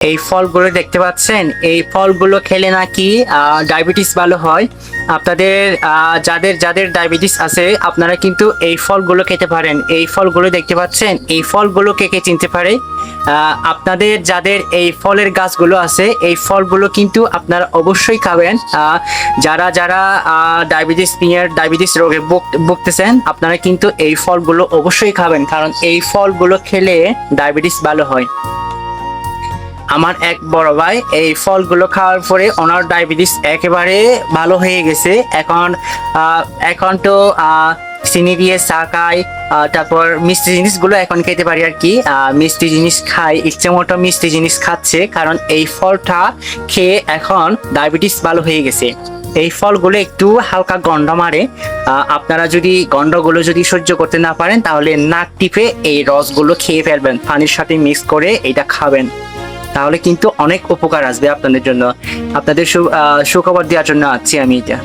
এই ফলগুলো দেখতে পাচ্ছেন? এই ফলগুলো খেলে নাকি ডায়াবেটিস ভালো হয়। আপনাদের যাদের যাদের ডায়াবেটিস আছে, আপনারা কিন্তু এই ফলগুলো খেতে পারেন। এই ফলগুলো দেখতে পাচ্ছেন? এই ফলগুলো কে কে চিনতে পারে? আপনাদের যাদের এই ফলের গাছগুলো আছে, এই ফলগুলো কিন্তু আপনারা অবশ্যই খাবেন। যারা যারা ডায়াবেটিস নিয়ে ডায়াবেটিস রোগে ভুগ- ভুগতেছেন, আপনারা কিন্তু এই ফলগুলো অবশ্যই খাবেন। কারণ এই ফলগুলো খেলে ডায়াবেটিস ভালো হয়। আমার এক বড় ভাই এই ফলগুলো খাওয়ার পরে ওনার ডায়াবেটিস একেবারে ভালো হয়ে গেছে। এখন এখন তো চিনি দিয়ে চা খাই তারপর মিষ্টি জিনিসগুলো এখন খেতে পারি আর কি। মিষ্টি জিনিস খাই, ইচ্ছে মতো মিষ্টি জিনিস খাচ্ছে, কারণ এই ফলটা খেয়ে এখন ডায়াবেটিস ভালো হয়ে গেছে। এই ফলগুলো একটু হালকা গন্ধ মারে। আপনারা যদি গন্ধগুলো যদি সহ্য করতে না পারেন, তাহলে নাক টিপে এই রসগুলো খেয়ে ফেলবেন। পানির সাথে মিক্স করে এটা খাবেন। তাহলে কিন্তু অনেক উপকার আসবে আপনাদের জন্য। আপনাদের সুখবর দেওয়ার জন্য আছি আমি এটা।